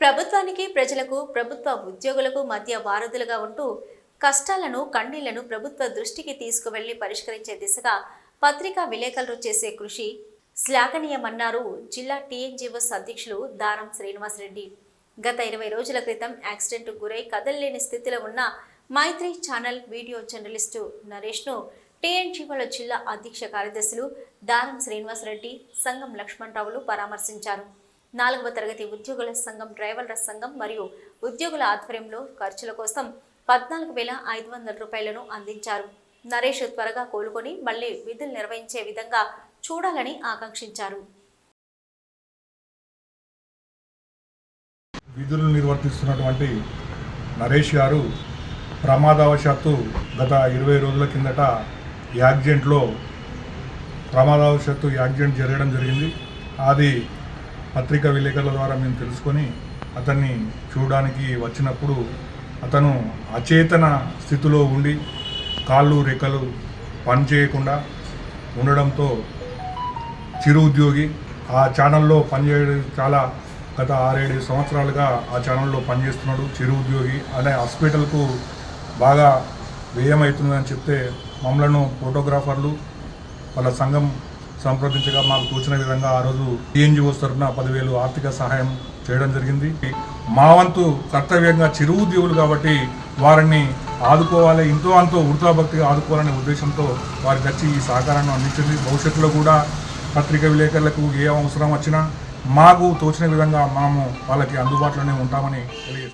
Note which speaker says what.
Speaker 1: ప్రభుత్వానికి ప్రజలకు ప్రభుత్వ ఉద్యోగులకు మధ్య వారధులుగా ఉంటూ కష్టాలను కన్నీళ్ళను ప్రభుత్వ దృష్టికి తీసుకువెళ్ళి పరిష్కరించే దిశగా పత్రికా విలేకరులు చేసే కృషి శ్లాఘనీయమన్నారు జిల్లా టీఎన్జీఓస్ అధ్యక్షులు దారం శ్రీనివాసరెడ్డి. గత ఇరవై రోజుల క్రితం యాక్సిడెంట్ గురై కదలలేని స్థితిలో ఉన్న మైత్రి ఛానల్ వీడియో జర్నలిస్టు నరేష్ను టీఎన్జీఓల జిల్లా అధ్యక్ష కార్యదర్శులు దారం శ్రీనివాసరెడ్డి సంఘం లక్ష్మణరావులు పరామర్శించారు. నాలుగవ తరగతి ఉద్యోగుల సంఘం డ్రైవర్ల సంఘం మరియు ఉద్యోగుల ఆధ్వర్యంలో ఖర్చుల కోసం పద్నాలుగు వేల ఐదు వందల రూపాయలను అందించారు. నరేష్ త్వరగా కోలుకొని మళ్ళీ విధులు నిర్వహించే విధంగా చూడాలని ఆకాంక్షించారు.
Speaker 2: విధులు నిర్వర్తిస్తున్నటువంటి నరేష్ గారు ప్రమాదవశాత్తు గత ఇరవై రోజుల కిందట యాక్సిడెంట్లో ప్రమాదవశాత్తు యాక్సిడెంట్ జరగడం జరిగింది. అది పత్రికా విలేకరుల ద్వారా మేము తెలుసుకొని అతన్ని చూడడానికి వచ్చినప్పుడు అతను అచేతన స్థితిలో ఉండి కాళ్ళు రెక్కలు పనిచేయకుండా ఉండడంతో చిరు ఉద్యోగి ఆ ఛానల్లో పనిచేయడం చాలా గత ఆరేడు సంవత్సరాలుగా ఆ ఛానల్లో పనిచేస్తున్నాడు చిరు ఉద్యోగి అనే హాస్పిటల్కు బాగా వ్యయం అవుతుందని చెప్తే మమ్మలను ఫోటోగ్రాఫర్లు వాళ్ళ సంఘం సంప్రదించగా మాకు తోచిన విధంగా ఆ రోజు టీఎన్జిఓస్ తరఫున పదివేలు ఆర్థిక సహాయం చేయడం జరిగింది. మా వంతు కర్తవ్యంగా చిరువు ఉద్యోగులు కాబట్టి వారిని ఆదుకోవాలి ఇంతో అంతో వృతాభక్తిగా ఆదుకోవాలనే ఉద్దేశంతో వారికి వచ్చి ఈ సహకారాన్ని అందించింది. భవిష్యత్తులో కూడా పత్రిక విలేకరులకు ఏ అవసరం వచ్చినా మాకు తోచిన విధంగా మనము వాళ్ళకి అందుబాటులోనే ఉంటామని తెలియజేస్తున్నాం.